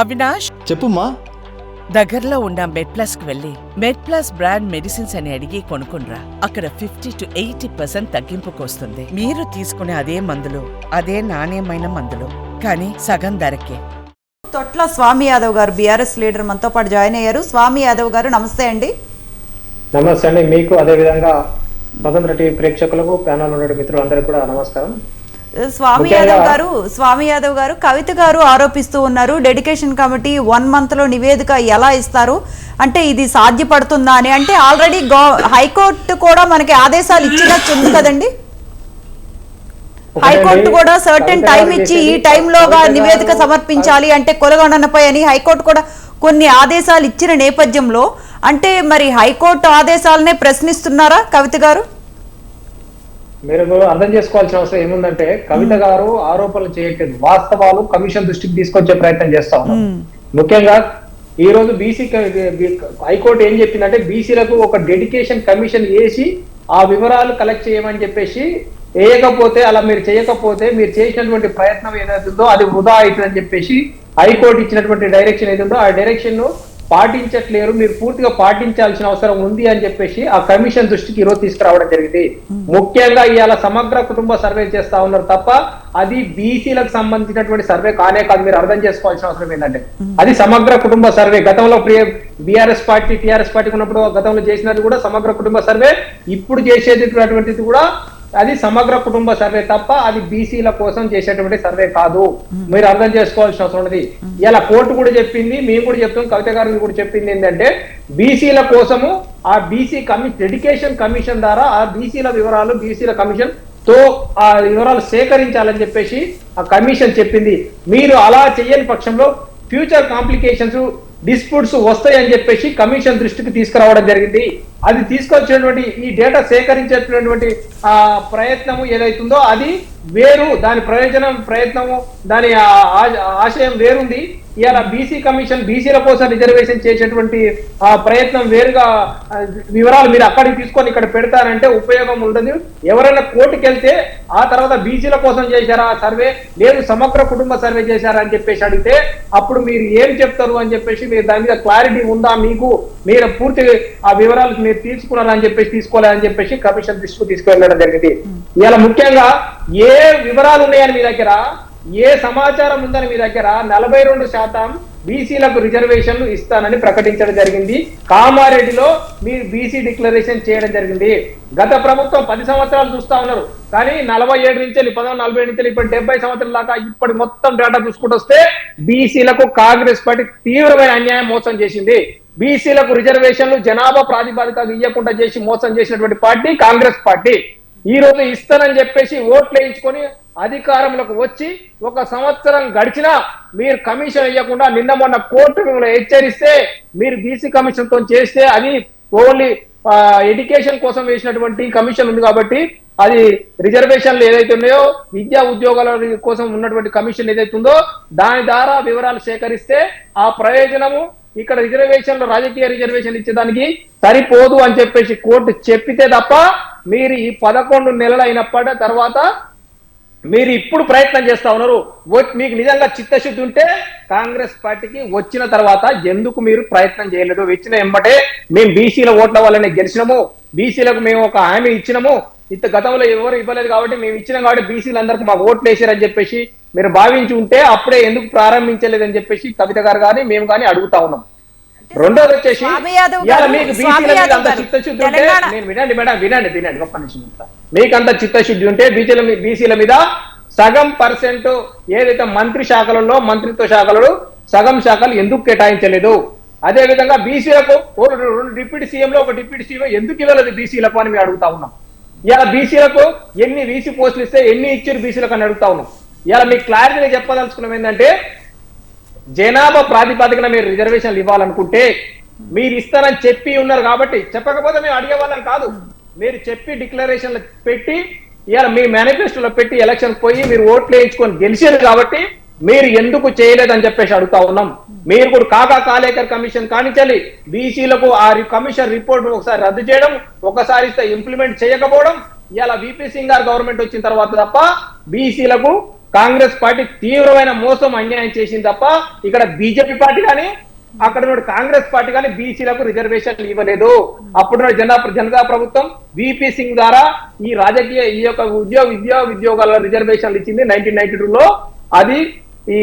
అవినాష్? చెప్పుమా దగ్గరలో ఉన్న మెడ్ ప్లస్కు వెళ్ళి మెడ్ ప్లస్ బ్రాండ్ మెడిసిన్స్ అని అడిగి కొనుక్కునరా అక్కడ ఫిఫ్టీ టు ఎయిటీ పర్సెంట్ తగ్గింపుకు వస్తుంది మీరు తీసుకునే అదే మందులు అదే నాణ్యమైన మందులు. కానీ సగం ధరకే. తొట్ల స్వామి యాదవ్ గారు బీఆర్ఎస్ లీడర్ మనతో పాటు జాయిన్ అయ్యారు. స్వామి యాదవ్ గారు నమస్తే అండి. నమస్తే అండి. మీకు అదేవిధంగా స్వతంత్ర టీవీ ప్రేక్షకులకు ప్యానల్ ఉన్న మిత్రులందరికీ కూడా నమస్కారం. స్వామి యాదవ్ గారు స్వామి యాదవ్ గారు కవిత గారు ఆరోపిస్తూ ఉన్నారు. డెడికేషన్ కమిటీ వన్ మంత్లో నివేదిక ఎలా ఇస్తారు? అంటే ఇది సాధ్యపడుతుందా అని. అంటే ఆల్రెడీ హైకోర్టు కూడా మనకి ఆదేశాలు ఇచ్చినట్టు ఉంది కదండి హైకోర్టు కూడా సర్టెన్ టైం ఇచ్చి ఈ టైంలోగా నివేదిక సమర్పించాలి అంటే కొలగొండనపై అని హైకోర్టు కూడా కొన్ని ఆదేశాలు ఇచ్చిన నేపథ్యంలో. అంటే మరి హైకోర్టు ఆదేశాలనే ప్రశ్నిస్తున్నారా కవిత గారు? మీరు అర్థం చేసుకోవాల్సిన అవసరం ఏముందంటే కవిత గారు ఆరోపణలు చేయట్లేదు. వాస్తవాలు కమిషన్ దృష్టికి తీసుకొచ్చే ప్రయత్నం చేస్తా ఉన్నారు ముఖ్యంగా ఈ రోజు బీసీ హైకోర్టు ఏం చెప్పిందంటే బీసీలకు ఒక డెడికేషన్ కమిషన్ వేసి ఆ వివరాలు కలెక్ట్ చేయమని చెప్పేసి వేయకపోతే అలా మీరు చేయకపోతే మీరు చేసినటువంటి ప్రయత్నం ఏదైతుందో అది వృధా అవుతుందని చెప్పేసి హైకోర్టు ఇచ్చినటువంటి డైరెక్షన్ ఏదైతుందో ఆ డైరెక్షన్ను పాటించట్లేరు మీరు పూర్తిగా పాటించాల్సిన అవసరం ఉంది అని చెప్పేసి ఆ కమిషన్ దృష్టికి ఈరోజు తీసుకురావడం జరిగింది. ముఖ్యంగా ఇవాళ సమగ్ర కుటుంబ సర్వే చేస్తా ఉన్నారు తప్ప అది బీసీలకు సంబంధించినటువంటి సర్వే కానే కాదు మీరు అర్థం చేసుకోవాల్సిన అవసరం ఏంటంటే అది సమగ్ర కుటుంబ సర్వే. గతంలో బీఆర్ఎస్ పార్టీ టీఆర్ఎస్ పార్టీకి ఉన్నప్పుడు గతంలో చేసినది కూడా సమగ్ర కుటుంబ సర్వే. ఇప్పుడు చేసేటటువంటిది కూడా అది సమగ్ర కుటుంబ సర్వే తప్ప అది బీసీల కోసం చేసేటువంటి సర్వే కాదు. మీరు అర్థం చేసుకోవాల్సిన అవసరం ఉన్నది. ఇలా కోర్టు కూడా చెప్పింది మేము కూడా చెప్తాం కవిత గారు కూడా చెప్పింది ఏంటంటే బీసీల కోసము ఆ బీసీ కమి డెడికేషన్ కమిషన్ ద్వారా ఆ బీసీల వివరాలు బీసీల కమిషన్తో ఆ వివరాలు సేకరించాలని చెప్పేసి ఆ కమిషన్ చెప్పింది. మీరు అలా చేయని పక్షంలో ఫ్యూచర్ కాంప్లికేషన్స్ డిస్ప్యూట్స్ వస్తాయని చెప్పేసి కమిషన్ దృష్టికి తీసుకురావడం జరిగింది. అది తీసుకొచ్చినటువంటి ఈ డేటా సేకరించేటటువంటి ఆ ప్రయత్నము ఏదైతుందో అది వేరు దాని ప్రయోజనం ప్రయత్నము దాని ఆ- ఆశయం వేరుంది. ఇవాళ బీసీ కమిషన్ బీసీల కోసం రిజర్వేషన్ చేసేటువంటి ఆ ప్రయత్నం వేరుగా వివరాలు మీరు అక్కడికి తీసుకొని ఇక్కడ పెడతారంటే ఉపయోగం ఉండదు. ఎవరైనా కోర్టుకు వెళ్తే ఆ తర్వాత బీసీల కోసం చేశారా సర్వే లేదు సమగ్ర కుటుంబ సర్వే చేశారా అని చెప్పేసి అడిగితే అప్పుడు మీరు ఏం చెప్తారు అని చెప్పేసి మీరు దాని మీద క్లారిటీ ఉందా మీకు? మీరు పూర్తి ఆ వివరాలు మీరు తీసుకున్నారని చెప్పేసి తీసుకోలేదని చెప్పేసి కమిషన్ దృష్టికి తీసుకువెళ్ళడం జరిగింది. ఇలా ముఖ్యంగా ఏ వివరాలు ఉన్నాయని మీ దగ్గర ఏ సమాచారం ఉందని మీ దగ్గర నలభై రెండు శాతం బీసీలకు రిజర్వేషన్లు ఇస్తానని ప్రకటించడం జరిగింది. కామారెడ్డిలో మీరు బీసీ డిక్లరేషన్ చేయడం జరిగింది. గత ప్రభుత్వం పది సంవత్సరాలు చూస్తా ఉన్నారు. కానీ నలభై ఏడు నుంచి పంతొమ్మిది నలభై ఏడు నుంచి ఇప్పుడు డెబ్బై సంవత్సరాల దాకా ఇప్పటి మొత్తం డేటా చూసుకుంటూ వస్తే బీసీలకు కాంగ్రెస్ పార్టీ తీవ్రమైన అన్యాయం మోసం చేసింది. బీసీలకు రిజర్వేషన్లు జనాభా ప్రాతిపదికగా ఇవ్వకుండా చేసి మోసం చేసినటువంటి పార్టీ కాంగ్రెస్ పార్టీ. ఈ రోజు ఇస్తానని చెప్పేసి ఓట్లు వేయించుకొని అధికారంలోకి వచ్చి ఒక సంవత్సరం గడిచినా మీరు కమిషన్ ఇవ్వకుండా నిన్న మొన్న కోర్టు మిమ్మల్ని హెచ్చరిస్తే మీరు బీసీ కమిషన్తో చేస్తే అది ఓన్లీ ఎడ్యుకేషన్ కోసం వేసినటువంటి కమిషన్ ఉంది కాబట్టి అది రిజర్వేషన్లు ఏదైతే ఉన్నాయో విద్యా ఉద్యోగాల కోసం ఉన్నటువంటి కమిషన్ ఏదైతే ఉందో దాని ద్వారా వివరాలు సేకరిస్తే ఆ ప్రయోజనము ఇక్కడ రిజర్వేషన్లు రాజకీయ రిజర్వేషన్ ఇచ్చేదానికి సరిపోదు అని చెప్పేసి కోర్టు చెప్పితే తప్ప మీరు ఈ పదకొండు నెలలు అయినప్పటి తర్వాత మీరు ఇప్పుడు ప్రయత్నం చేస్తా ఉన్నారు. మీకు నిజంగా చిత్తశుద్ధి ఉంటే కాంగ్రెస్ పార్టీకి వచ్చిన తర్వాత ఎందుకు మీరు ప్రయత్నం చేయలేదు? వచ్చిన ఎంబటే మేము బీసీల ఓట్ల వల్లనే గెలిచినాము. బీసీలకు మేము ఒక హామీ ఇచ్చినాము. ఇంత గతంలో ఎవరు ఇవ్వలేదు కాబట్టి మేము ఇచ్చినాం కాబట్టి బీసీలందరికీ మా మాకు ఓట్లు వేసారని చెప్పేసి మీరు భావించి ఉంటే అప్పుడే ఎందుకు ప్రారంభించలేదని చెప్పేసి కవిత గారు కానీ మేము కానీ అడుగుతా ఉన్నాం. రెండోది వచ్చేసి నేను వినండి మేడం వినండి వినండి గొప్ప నిమిషం. మీకు అంత చిత్తశుద్ధి ఉంటే బీసీల బీసీల మీద సగం పర్సెంట్ ఏదైతే మంత్రి శాఖలలో మంత్రిత్వ శాఖలలో సగం శాఖలు ఎందుకు కేటాయించలేదు? అదే విధంగా బీసీలకు రెండు డిప్యూటీ సీఎం లో ఒక డిప్యూటీ సీఎం ఎందుకు ఇవ్వలేదు బీసీలకు అని మేము అడుగుతా ఉన్నాం. ఇలా బీసీలకు ఎన్ని బీసీ పోస్టులు ఇస్తే ఎన్ని ఇచ్చారు బీసీలకు అని అడుగుతా ఉన్నాం. ఇలా మీకు క్లారిటీగా చెప్పదలుచుకున్నాం ఏంటంటే జనాభా ప్రాతిపదికన మీరు రిజర్వేషన్లు ఇవ్వాలనుకుంటే మీరు ఇస్తారని చెప్పి ఉన్నారు కాబట్టి చెప్పకపోతే మేము అడిగే వాళ్ళని కాదు. మీరు చెప్పి డిక్లరేషన్లు పెట్టి ఇవాళ మీ మేనిఫెస్టోలో పెట్టి ఎలక్షన్ పోయి మీరు ఓట్లు వేయించుకొని గెలిచారు కాబట్టి మీరు ఎందుకు చేయలేదని చెప్పేసి అడుగుతా ఉన్నాం. మీరు కూడా కాకా కాలేకర్ కమిషన్ కానించాలి బీసీలకు ఆ కమిషన్ రిపోర్ట్ ఒకసారి రద్దు చేయడం ఒకసారి ఇస్తే ఇంప్లిమెంట్ చేయకపోవడం ఇలా విపి సింగ్ గారు గవర్నమెంట్ వచ్చిన తర్వాత తప్ప బీసీలకు కాంగ్రెస్ పార్టీ తీవ్రమైన మోసం అన్యాయం చేసింది తప్ప ఇక్కడ బీజేపీ పార్టీ కానీ అక్కడ కాంగ్రెస్ పార్టీ కానీ బీసీలకు రిజర్వేషన్లు ఇవ్వలేదు. అప్పుడు జనతా జనతా ప్రభుత్వం విపి సింగ్ ద్వారా ఈ రాజకీయ ఈ యొక్క ఉద్యోగ విద్యా ఉద్యోగాల రిజర్వేషన్లు ఇచ్చింది నైన్టీన్ నైన్టీ లో. అది ఈ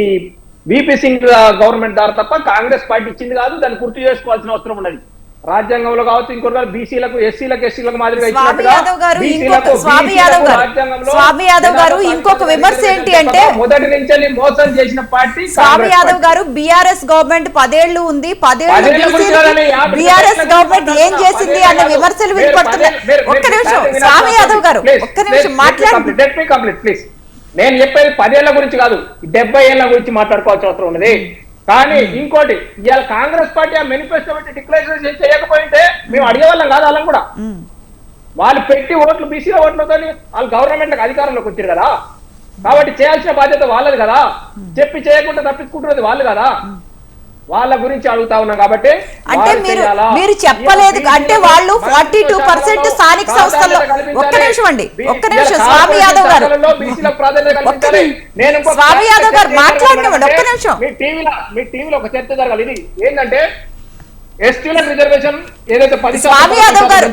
విపి సింగ్ గవర్నమెంట్ ద్వారా తప్ప కాంగ్రెస్ పార్టీ ఇచ్చింది కాదు దాన్ని గుర్తు చేసుకోవాల్సిన అవసరం ఉన్నది. రాజ్యాంగంలో కావచ్చు ఇంకొక బీసీలకు ఎస్సీలకు ఎస్సీలకు మాదిరిగా స్వామి యాదవ్ గారు ఇంకొక స్వామి యాదవ్ గారు స్వామి యాదవ్ గారు ఇంకొక విమర్శ ఏంటి అంటే మొదటి నుంచి మోసం చేసిన పార్టీ స్వామి యాదవ్. గారు బీఆర్ఎస్ గవర్నమెంట్ పదేళ్ళు ఉంది పదేళ్ళు బీఆర్ఎస్ గవర్నమెంట్ ఏం చేసింది అన్న. విమర్శలు మీరు వినపడుతున్నాయి ఒక్క నిమిషం స్వామి. యాదవ్ గారు ఒక్క నిమిషం మాట్లాడండి. నేను చెప్పేది పదేళ్ళ గురించి కాదు డెబ్బై ఏళ్ళ గురించి మాట్లాడుకోవాల్సిన అవసరం ఉన్నది కానీ ఇంకోటి ఇవాళ కాంగ్రెస్ పార్టీ ఆ మేనిఫెస్టో పెట్టి డిక్లరేషన్ చేయకపోయింటే మేము అడిగేవాళ్ళం కాదు వాళ్ళని కూడా. వాళ్ళు పెట్టి ఓట్లు బీసీ ఓట్లతో వాళ్ళు గవర్నమెంట్ అధికారంలోకి వచ్చారు కదా. కాబట్టి చేయాల్సిన బాధ్యత వాళ్ళది కదా. చెప్పి చేయకుండా తప్పించుకుంటున్నది వాళ్ళు కదా. వాళ్ళ గురించి అడుగుతా ఉన్నాం కాబట్టి అంటే మీరు? మీరు చెప్పలేదు అంటే వాళ్ళు ఫార్టీ టూ పర్సెంట్ స్థానిక సంస్థల్లో ఒక్క. నిమిషం అండి ఒక్క నిమిషం స్వామి యాదవ్ గారు. నేను స్వామి యాదవ్ గారు మాట్లాడనివ్వండి, ఒక్క నిమిషం. మీ టీవీలో మీ టీవీలో ఒక చర్చ జరగాలి ఇది ఏంటంటే ఎస్టీలకు రిజర్వేషన్ ఏదైతే పది స్వామి యాదవ్ గారు,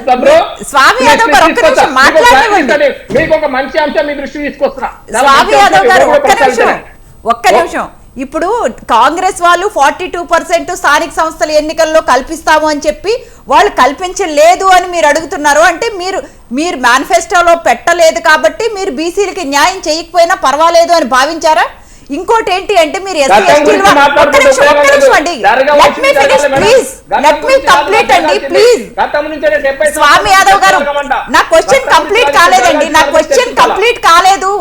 స్వామి యాదవ్ గారు, ఒక్క. నిమిషం మాట్లాడనివ్వండి. మీకు ఒక మంచి అంశం మీ దృష్టికి తీసుకొస్తున్నా స్వామి యాదవ్ గారు ఒక్క నిమిషం. ఒక్క నిమిషం ఇప్పుడు కాంగ్రెస్ వాళ్ళు ఫార్టీ టూ పర్సెంట్ స్థానిక సంస్థల ఎన్నికల్లో కల్పిస్తాము అని చెప్పి వాళ్ళు కల్పించలేదు అని మీరు అడుగుతున్నారు. అంటే మీరు మీరు మేనిఫెస్టోలో పెట్టలేదు కాబట్టి మీరు బీసీలకి న్యాయం చేయకపోయినా పర్వాలేదు అని భావించారా? ఇంకోటి ఏంటి అంటే మీరు ఎస్సీ ఒక్క నిమిషం ఒక్క నిమిషం. అండి. Let me finish. Please let me complete అండి. ప్లీజ్ స్వామి యాదవ్ గారు నా క్వశ్చన్ కంప్లీట్ కాలేదండి. నా క్వశ్చన్ కంప్లీట్ కాలేదు.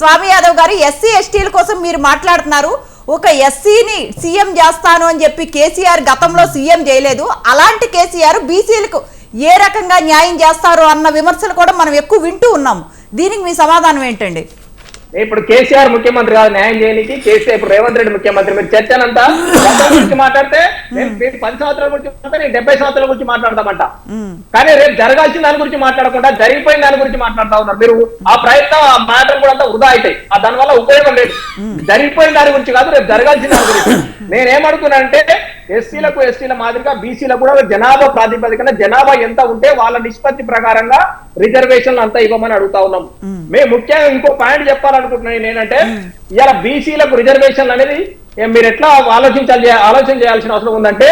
స్వామి యాదవ్ గారు ఎస్సీ ఎస్టీల కోసం మీరు మాట్లాడుతున్నారు. ఒక ఎస్సీని సీఎం చేస్తాను అని చెప్పి కేసీఆర్ గతంలో సీఎం చేయలేదు. అలాంటి కేసీఆర్ బీసీలకు ఏ రకంగా న్యాయం చేస్తారు అన్న విమర్శలు కూడా మనం ఎక్కువ వింటూ ఉన్నాము. దీనికి మీ సమాధానం ఏంటండి? ఇప్పుడు కేసీఆర్ ముఖ్యమంత్రి కాదు న్యాయం చేయడానికి కేసీఆర్ ఇప్పుడు రేవంత్ రెడ్డి ముఖ్యమంత్రి. మీరు చర్చనంతా గతం గురించి మాట్లాడితే నేను పది సంవత్సరాల గురించి మాట్లాడితే నేను డెబ్బై సంవత్సరాల గురించి మాట్లాడతామంట. కానీ రేపు జరగాల్సిన దాని గురించి మాట్లాడకుండా జరిగిపోయిన దాని గురించి మాట్లాడుతా ఉన్నారు. మీరు ఆ ప్రయత్నం ఆ మ్యాటర్ కూడా అంతా వృధా అవుతాయి ఆ దాని వల్ల ఉపయోగం లేదు. జరిగిపోయిన దాని గురించి కాదు రేపు జరగాల్సిన దాని గురించి. నేనేమడుగుతున్నానంటే ఎస్సీలకు ఎస్టీల మాదిరిగా బీసీలకు కూడా జనాభా ప్రాతిపదికన జనాభా ఎంత ఉంటే వాళ్ళ నిష్పత్తి ప్రకారంగా రిజర్వేషన్లు అంతా ఇవ్వమని అడుగుతా ఉన్నాం. మేము. ముఖ్యంగా ఇంకో పాయింట్ చెప్పాలనుకుంటున్నాను నేనంటే ఇలా బీసీలకు రిజర్వేషన్లు అనేది మీరు ఎట్లా ఆలోచించాలి ఆలోచన చేయాల్సిన అవసరం ఉందంటే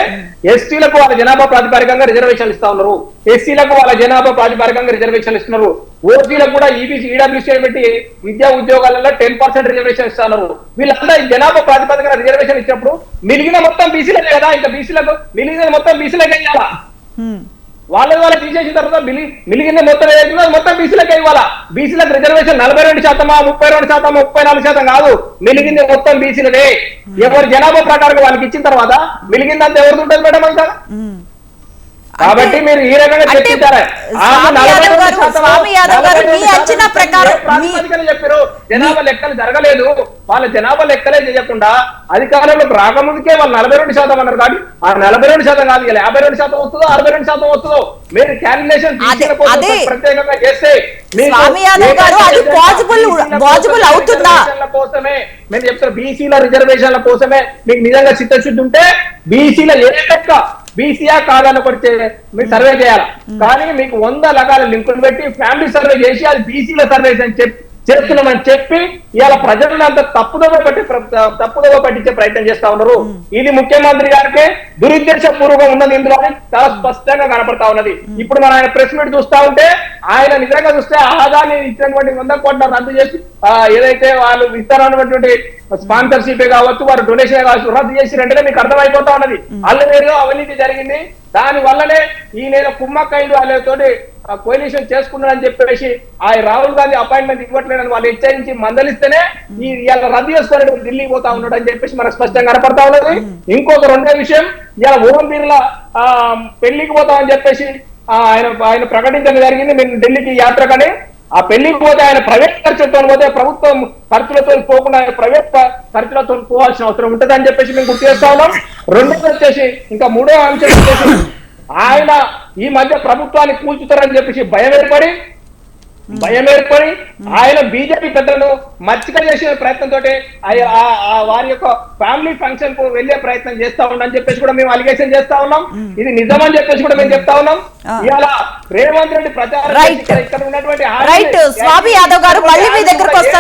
ఎస్టీలకు వాళ్ళ జనాభా ప్రాతిపదికంగా రిజర్వేషన్లు ఇస్తా ఉన్నారు. ఎస్సీలకు వాళ్ళ జనాభా ప్రాతిపదికంగా రిజర్వేషన్లు ఇస్తున్నారు. ఓసీలకు కూడా ఈబీసీ ఈడబ్ల్యూసీ పెట్టి విద్యా ఉద్యోగాలలో టెన్ పర్సెంట్ రిజర్వేషన్ ఇస్తా ఉన్నారు వీళ్ళంతా ఈ జనాభా ప్రాతిపదికన రిజర్వేషన్ ఇచ్చినప్పుడు మిగిలిన మొత్తం బీసీలకే కదా? ఇంకా బీసీలకు మిగిలిన మొత్తం బీసీలకే ఇవ్వాలా? వాళ్ళ వాళ్ళ తీసేసిన తర్వాత మిలి మిలిగిన మొత్తం ఏదైతుందో అది మొత్తం బీసీలకే ఇవ్వాలా? బీసీలకు రిజర్వేషన్ నలభై రెండు శాతమా ముప్పై రెండు శాతం ముప్పై నాలుగు శాతం కాదు. మిలిగింది మొత్తం బీసీలదే ఎవరి జనాభా ప్రకారం వాళ్ళకి ఇచ్చిన తర్వాత మిలిగిందంతా ఎవరికి ఉంటుంది మేడం అంతా? కాబట్టి మీరు ఈ రకంగా అంటే చర్చించారా స్వామి యాదవ్ గారు, స్వామి యాదవ్ గారు, మీ అంచనా ప్రకారం మీ- చెప్పారు జనాభా లెక్కలు జరగలేదు వాళ్ళ జనాభా లెక్కలే చేయకుండా అధికారంలోకి రాకముందుకే వాళ్ళు నలభై రెండు శాతం అన్నారు కాబట్టి ఆ నలభై రెండు శాతం కాదు యాభై రెండు శాతం వస్తుందో అరవై రెండు శాతం వస్తుందో మీరు క్యాలిక్యులేషన్. ప్రత్యేకంగా చేస్తే స్వామి యాదవ్ గారు, అది అవుతుందా? కోసమే నేను చెప్తాను బీసీల రిజర్వేషన్ల కోసమే మీకు నిజంగా చిత్తశుద్ధి ఉంటే బీసీల ఏ లెక్క బీసీఆ కాదని ఒకటి చే- మీరు సర్వే చేయాలి? కానీ మీకు వంద రకాల లింకులు పెట్టి ఫ్యామిలీ సర్వే చేసి అది బీసీల సర్వే అని చెప్పి చేస్తున్నామని చెప్పి ఇవాళ ప్రజలను అంత తప్పుదోవ పట్టి తప్పుదోవ పట్టించే ప్రయత్నం చేస్తా ఉన్నారు. ఇది ముఖ్యమంత్రి గారికి దురుద్దేశ పూర్వకం ఉన్నది ఇందులో చాలా స్పష్టంగా కనపడతా ఉన్నది. ఇప్పుడు మన ఆయన ప్రెస్ మీట్ చూస్తా ఉంటే ఆయన నిజంగా చూస్తే ఆదాన్ని ఇచ్చినటువంటి వంద కోట్ల రద్దు చేసి ఏదైతే వాళ్ళు ఇస్తారన్నటువంటి స్పాన్సర్షిప్ కావచ్చు వారు డొనేషన్ కావచ్చు రద్దు చేసి వెంటనే మీకు అర్థమైపోతా ఉన్నది. అల్లనేరుగా అవినీతి జరిగింది. దాని వల్లనే ఈ నేను కుమ్మక్కైండు వాళ్ళతోటి కోయిలేషన్ చేసుకున్నాడని చెప్పేసి ఆ రాహుల్ గాంధీ అపాయింట్మెంట్ ఇవ్వట్లేదని వాళ్ళు హెచ్చరించి మందలిస్తేనే ఈ ఇవాళ రద్దు చేసుకుని ఢిల్లీ పోతా ఉన్నాడు అని చెప్పేసి మనకు స్పష్టంగా కనపడతా ఉన్నది. ఇంకొక రెండో విషయం ఇలా ఓం బిర్లా ఆ, పెళ్ళికి పోతామని చెప్పేసి ఆయన ఆయన ప్రకటించడం జరిగింది. మేము ఢిల్లీకి యాత్రకని ఆ పెళ్ళికి పోతే ఆయన ప్రైవేట్ ఖర్చులతో పోతే ప్రభుత్వం ఖర్చులతో పోకుండా ఆయన ప్రైవేట్ ఖర్చులతో పోవాల్సిన అవసరం ఉంటుంది అని చెప్పేసి మేము గుర్తు చేస్తా ఉన్నాం. రెండోది వచ్చేసి ఇంకా మూడో అంశం వచ్చేసి ఆయన ఈ మధ్య ప్రభుత్వాన్ని కూల్చుతారని చెప్పేసి భయం ఏర్పడి భయం ఏర్పడి ఆయన బీజేపీ పెద్దలను మచ్చిక చేసే ప్రయత్నంతో వారి యొక్క ఫ్యామిలీ ఫంక్షన్కు వెళ్ళే ప్రయత్నం చేస్తా ఉన్నాం చెప్పేసి కూడా మేము అలిగేషన్ చేస్తా ఉన్నాం. ఇది నిజమని చెప్పేసి కూడా మేము చెప్తా ఉన్నాం. ఇవాళ రేవంత్ రెడ్డి ప్రచారం ఇక్కడ- ఉన్నటువంటి రైట్ స్వామి యాదవ్ గారు మళ్ళీ మీ దగ్గరకు వస్తారు.